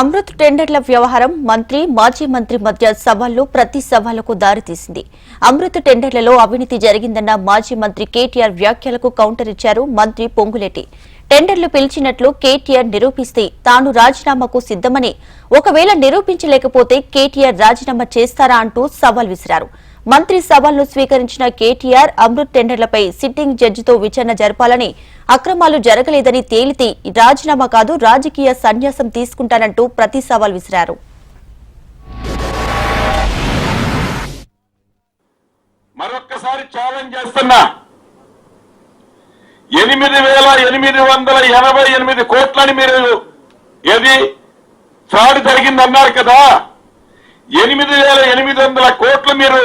అమృత్ టెండర్ల వ్యవహారం మంత్రి మాజీ మంత్రి మధ్య సవాళ్ళు ప్రతి సవాళ్ళకు దారితీసింది అమృత్ టెండర్లలో అవినీతి జరిగిందన్న మాజీ మంత్రి కేటీఆర్ వ్యాఖ్యలకు కౌంటర్ ఇచ్చారు మంత్రి పొంగులేటి. టెండర్లు పిలిచినట్లు కేటీఆర్ నిరూపిస్తే తాను రాజీనామాకు సిద్దమని ఒకవేళ నిరూపించలేకపోతే కేటీఆర్ రాజీనామా చేస్తారా అంటూ సవాల్ విసిరారు. మంత్రి సవాల్ను స్వీకరించిన కేటీఆర్ అమృత్ టెండర్లపై సిట్టింగ్ జడ్జితో విచారణ జరపాలని అక్రమాలు జరగలేదని తేలితే రాజీనామా కాదు రాజకీయ సన్యాసం తీసుకుంటానంటూ ప్రతి సవాల్ విసిరారు. మరొక్కసారి ఛాలెంజ్ చేస్తున్నా. ఎనిమిది వేల ఎనిమిది వందల ఎనభై ఎనిమిది కోట్లని మీరు ఏది ఫ్రాడ్ జరిగిందన్నారు కదా? ఎనిమిది వేల ఎనిమిది వందల కోట్లు మీరు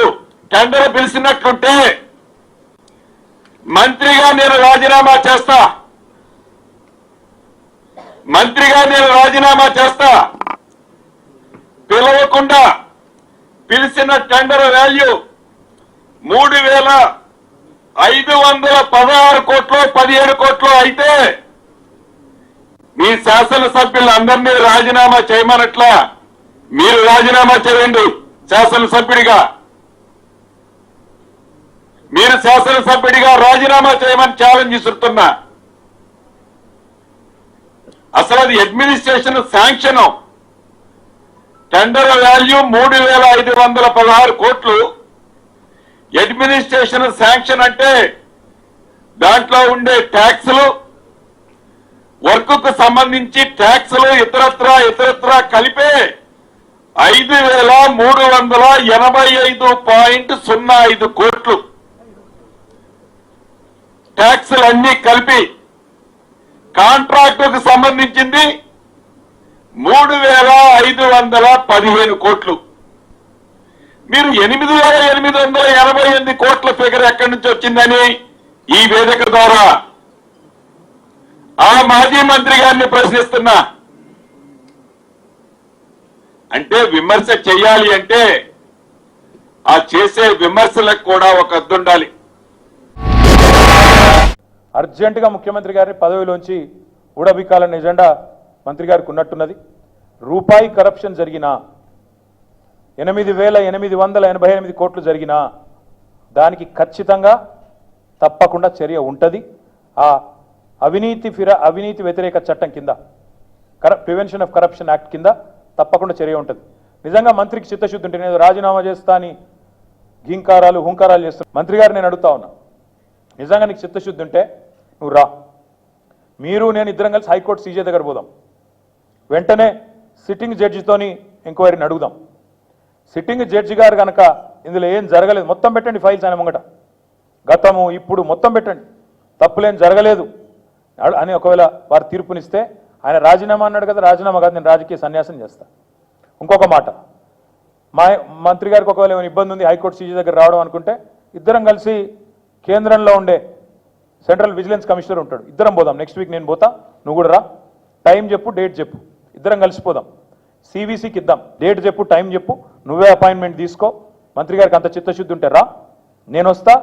టెండర్ పిలిచినట్లుంటే మంత్రిగా నేను రాజీనామా చేస్తా. మంత్రిగా నేను రాజీనామా చేస్తా. పిలవకుండా పిలిచిన టెండర్ వాల్యూ మూడు వేల ఐదు వందల పదహారు కోట్లు పదిహేడు కోట్లు అయితే మీ శాసనసభ్యులందరినీ రాజీనామా చేయమనట్లా మీరు రాజీనామా చేయండి శాసనసభ్యుడిగా. మీరు శాసనసభ్యుడిగా రాజీనామా చేయమని ఛాలెంజ్ విసురుతున్నా. అసలు అది అడ్మినిస్ట్రేషన్ శాంక్షన్ టెండర్ వాల్యూ మూడు వేల ఐదు వందల పదహారు కోట్లు. అడ్మినిస్ట్రేషన్ శాంక్షన్ అంటే దాంట్లో ఉండే ట్యాక్సులు వర్క్కు సంబంధించి ట్యాక్సులు ఇతరత్ర ఇతరత్ర కలిపే ఐదు వేల మూడు వందల ఎనభై ఐదు పాయింట్ సున్నా ఐదు కోట్లు. ట్యాక్సులు అన్ని కలిపి కాంట్రాక్టుకు సంబంధించింది మూడు వేల ఐదు వందల పదిహేను కోట్లు. మీరు ఎనిమిది వేల ఎనిమిది వందల ఎనభై ఎనిమిది కోట్ల ఫిగర్ ఎక్కడి నుంచి వచ్చిందని ఈ వేదిక ద్వారా ఆ మాజీ మంత్రి గారిని ప్రశ్నిస్తున్నా. అంటే విమర్శ చేయాలి అంటే ఆ చేసే విమర్శలకు కూడా ఒక అద్దుండాలి. అర్జెంటుగా ముఖ్యమంత్రి గారిని పదవిలోంచి ఊడబిక్కాలన్న ఎజెండా మంత్రి గారికి ఉన్నట్టున్నది. రూపాయి కరప్షన్ జరిగినా ఎనిమిది వేల ఎనిమిది వందల ఎనభై ఎనిమిది కోట్లు జరిగినా దానికి ఖచ్చితంగా తప్పకుండా చర్య ఉంటుంది. ఆ అవినీతి ఫిర అవినీతి వ్యతిరేక చట్టం కింద కర ప్రివెన్షన్ ఆఫ్ కరప్షన్ యాక్ట్ కింద తప్పకుండా చర్య ఉంటుంది. నిజంగా మంత్రికి చిత్తశుద్ధి ఉంటే నేను రాజీనామా చేస్తా అని గింకారాలు హుంకారాలు చేస్తున్నాను మంత్రి గారు నేను అడుగుతా ఉన్నా. నిజంగా నీకు చిత్తశుద్ధి ఉంటే నువ్వు రా. మీరు నేను ఇద్దరం కలిసి హైకోర్టు సీజే దగ్గర పోదాం. వెంటనే సిట్టింగ్ జడ్జితోని ఎంక్వైరీని అడుగుదాం. సిట్టింగ్ జడ్జి గారు కనుక ఇందులో ఏం జరగలేదు మొత్తం పెట్టండి ఫైల్స్ ఆయన ముంగట. గతము ఇప్పుడు మొత్తం పెట్టండి. తప్పులేం జరగలేదు. అని ఒకవేళ వారు తీర్పునిస్తే ఆయన రాజీనామా అన్నాడు కదా రాజీనామా కాదు నేను రాజకీయ సన్యాసం చేస్తా. ఇంకొక మాట. మా మంత్రి గారికి ఒకవేళ ఏమైనా ఇబ్బంది ఉంది హైకోర్టు సీజీ దగ్గర రావడం అనుకుంటే ఇద్దరం కలిసి కేంద్రంలో ఉండే సెంట్రల్ విజిలెన్స్ కమిషనర్ ఉంటాడు. ఇద్దరం పోదాం. నెక్స్ట్ వీక్ నేను పోతా. నువ్వు కూడా రా. టైం చెప్పు డేట్ చెప్పు. ఇద్దరం కలిసిపోదాం సివిసికి ఇద్దాం. డేట్ చెప్పు టైం చెప్పు. నువ్వే అపాయింట్మెంట్ తీసుకో. మంత్రి గారికి అంత చిత్తశుద్ధి ఉంటే రా. నేను వస్తా.